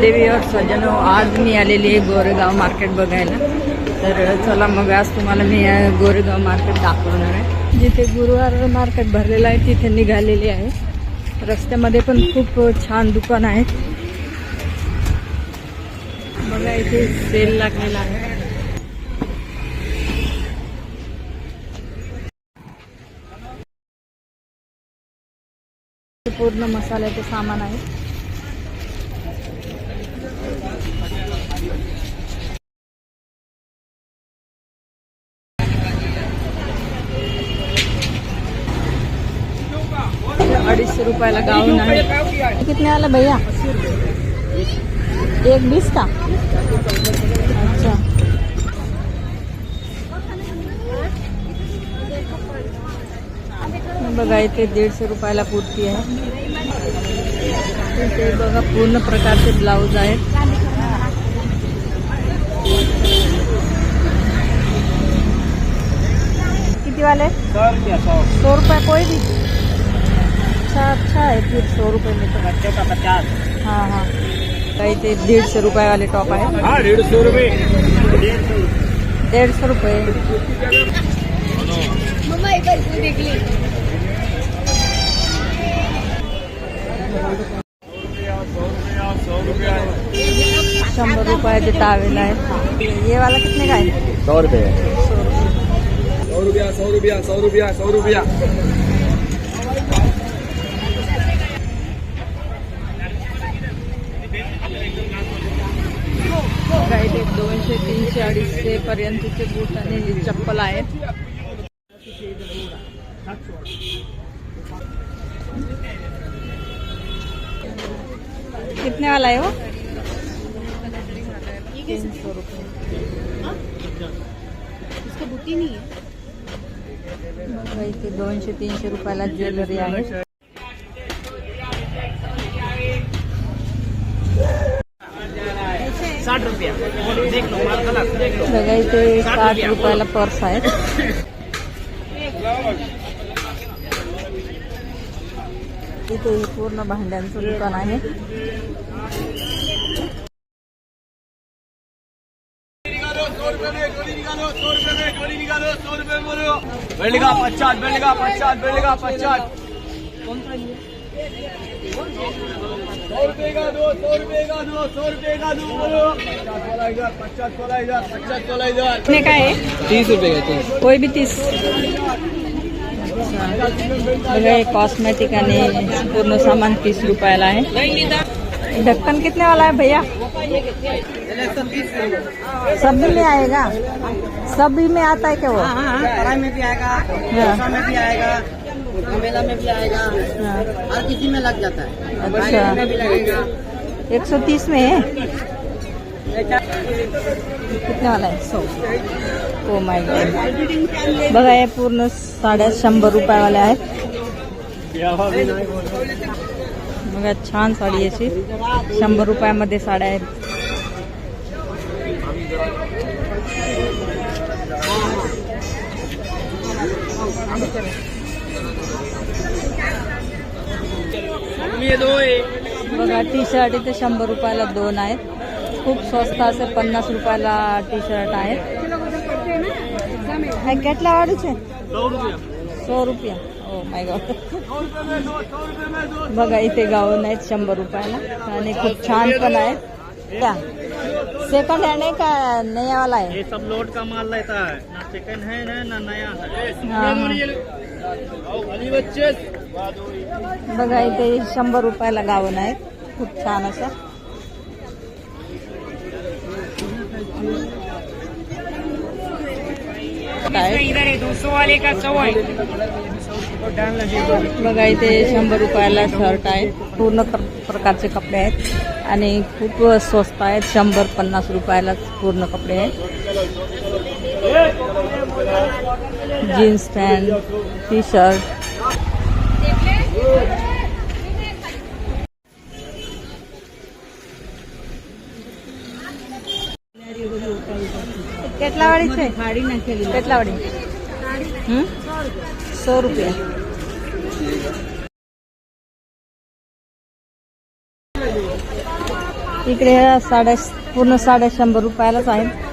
देवीवर सजनो आज मी आलेली आहे गोरेगाव मार्केट बघायला. तर चला मग आज तुम्हाला मी गोरेगाव मार्केट दाखवणार आहे. जिथे गुरुवार मार्केट भरलेलं आहे तिथे निघालेली आहे. रस्त्यामध्ये पण खूप छान दुकान आहेत बघा इथे सेल लागलेला आहे. पूर्ण मसाल्याचे सामान आहे. अडीचशे रुपयाला गाऊन आहे. कितने वाला भैया? एक बीस का? अच्छा. बघा इथे दीडशे रुपयाला कुर्ती आहे. इथे बघा पूर्ण प्रकारचे ब्लाऊज आहेत. किती वाले सौ रुपया सौ सौ रुपये कोई भी? अच्छा अच्छा है फिर सौ रुपये में तो बच्चों का पचास हाँ हाँ. काही ते दीडशे रुपये वाले टॉप आहे. हाँ डेढ़ सौ रुपये. डेढ़ सौ दीडशे रुपये शंभर रुपयाचे टावेल आहेत ये वाला कितने का है? सौ रुपये सौ रुपये सौ रुपया सौ रुपया सौ रुपया। सौ रुपया काही ते दोनशे तीनशे अडीचशे पर्यंतचे बूट आणि हे चप्पल आहेत कितने वाला है वो? तीन सौ रुपये बघा इथे दोनशे तीनशे रुपयाला ज्वेलरी आहे साठ रुपया। बघा इथे साठ रुपयाला पर्स आहेत इथे पूर्ण भांड्यांचं दुकान आहे। बेलेगा पचास बेलेगा पचास बेलेगा पचास सौ रुपये का दो सौ रुपये का दो सौ रुपये का दो बोलो। पचास सोलह हज़ार पचास सोलह हज़ार पचास सोलह हज़ार कितने का आहे तीस रुपये का तीस। कोई भी तीस। बघा हे कॉस्मेटिक आणि पूर्ण सामान तीस रुपयाला आहे ढक्कन कितने वाला है भैया? सब में आएगा? सभी में आता है क्या वो? कढ़ाई में भी आएगा हाँ। में भी आएगा घमेला में भी आएगा हाँ, हर किसी में लग जाता है। अच्छा। में भी लगेगा। एक सौ तीस में है? कितने वाला है? सौ। ओ माय गॉड बघा हे पूर्ण साड्या शंभर रुपयावाल्या आहेत बघा छान साडी अशी शंभर रुपयामध्ये साड्या आहेत। बघा टी शर्ट इतने शंबर रुपया दोन है खूब स्वस्त असे पन्ना रुपया oh टी शर्ट है घेतला वाढूच रुपया. ओ माय गॉड बगा इतने गाउन है शंबर रुपया खूब छान पण आहेत. क्या सेकंड हँड आहे का है ये सब लोड का माल लेता है? चिकन है ना नया है। बघा इथे शंभर रुपयाला गावन आहे. खूप छान असं. काय इधर दो सौ वाले का सौ है बघा इथे शंभर रुपयाला शर्ट आहे. पूर्ण प्रकारचे कपडे आहेत. आणि खूप स्वस्त आहेत शंभर पन्नास रुपयाला पूर्ण कपडे आहेत जीन्स पॅन्ट टी शर्ट કેટલા વાળી છે કેટલા વાળી હમ સો રૂપિયા इकडे ह्या साड्या पूर्ण साड्या शंभर रुपयालाच आहेत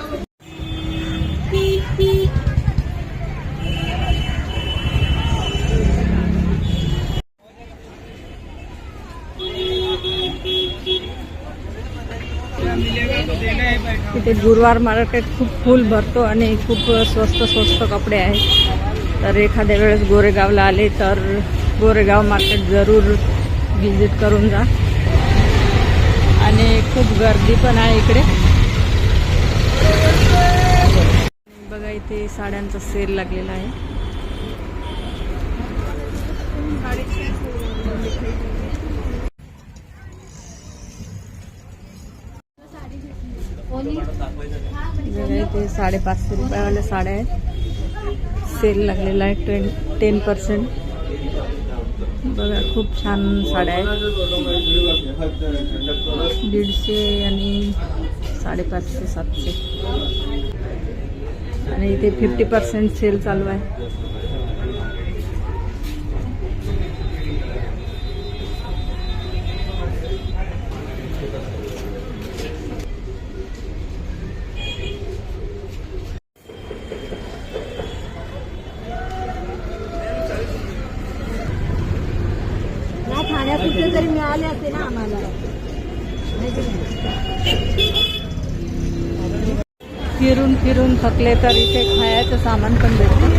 तिथे गुरुवार मार्केट खूप फुल भरतो आणि खूप स्वस्त स्वस्त कपडे आहेत. तर एखाद्या वेळेस गोरेगावला आले तर गोरेगाव मार्केट जरूर व्हिजिट करून जा. आणि खूप गर्दी पण आहे इकडे. बघा इथे साड्यांचा सेल लागलेला आहे. बघा इथे साडेपाचशे रुपयावाल्या साड्या आहेत. सेल लागलेला आहे ट्वें टेन पर्सेंट बघा खूप छान साड्या आहेत. दीडशे आणि साडेपाचशे सातशे. आणि इथे फिफ्टी पर्सेंट सेल चालू आहे नाही आले असते ना आम्हाला. फिरून फिरून थकले तर इथे खायचं सामान पण भेटतं.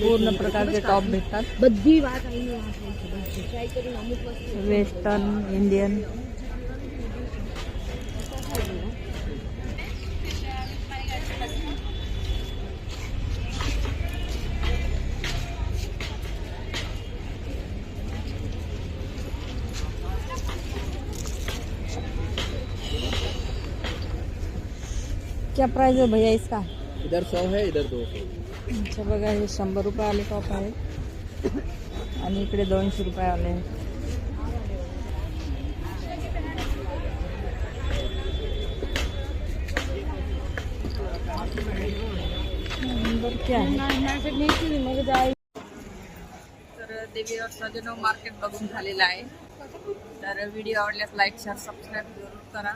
पूर्ण प्रकारचे टॉप भेटतात. वेस्टर्न इंडियन क्या प्राइस है भैया इसका? इधर सौ है इधर दो अच्छा बघा हे शंभर रुपयावाले टॉप आहेत आणि इकडे दोनशे रुपयावाले आहेत नंबर क्या आहे तर सजनो मार्केट बघून झालेलं आहे. तर व्हिडिओ आवडल्यास लाईक शेअर सबस्क्राईब जरूर करा.